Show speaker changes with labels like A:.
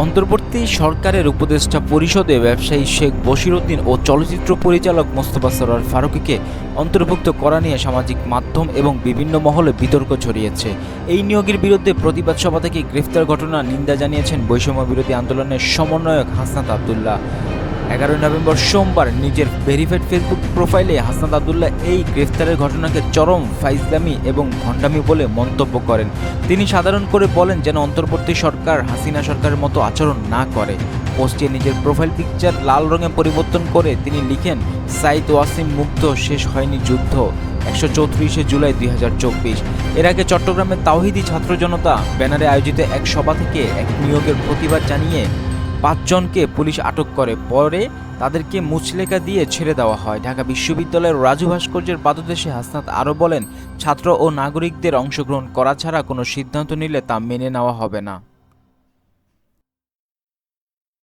A: অন্তর্বর্তী সরকারের উপদেষ্টা পরিষদে ব্যবসায়ী শেখ বশিরউদ্দিন ও চলচ্চিত্র পরিচালক মোস্তফা সরার ফারুকিকে অন্তর্ভুক্ত করা নিয়ে সামাজিক মাধ্যম এবং বিভিন্ন মহলে বিতর্ক ছড়িয়েছে। এই নিয়োগের বিরুদ্ধে প্রতিবাদ সভা থেকে গ্রেফতার ঘটনা নিন্দা জানিয়েছেন বৈষম্য বিরোধী আন্দোলনের সমন্বয়ক হাসনাত আবদুল্লাহ। এগারোই নভেম্বর সোমবার নিজের ভেরিফাইড ফেসবুক প্রোফাইলে হাসনাত আবদুল্লাহ এই গ্রেফতারের ঘটনাকে চরম ফাইজলামি এবং ভণ্ডামি বলে মন্তব্য করেন। তিনি সাধারণ করে বলেন যেন অন্তর্বর্তী সরকার হাসিনা সরকারের মতো আচরণ না করে। পোস্টে নিজের প্রোফাইল পিকচার লাল রঙে পরিবর্তন করে তিনি লিখেন, সাইদ ওয়াসিম মুগ্ধ শেষ হয়নি যুদ্ধ। একশো চৌত্রিশে জুলাই দুই হাজার চব্বিশ। এর আগে চট্টগ্রামের তাওহিদি ছাত্র জনতা ব্যানারে আয়োজিত এক সভা থেকে এক নিয়োগের প্রতিবাদ জানিয়ে পাঁচজনকে পুলিশ আটক করে। পরে তাদেরকে মুচলেকা দিয়ে ছেড়ে দেওয়া হয়। ঢাকা বিশ্ববিদ্যালয়ের রাজু ভাস্কর্যের পাদদেশে হাসনাত আরও বলেন, ছাত্র ও নাগরিকদের অংশগ্রহণ করা ছাড়া কোনো সিদ্ধান্ত নিলে তা মেনে নেওয়া হবে না।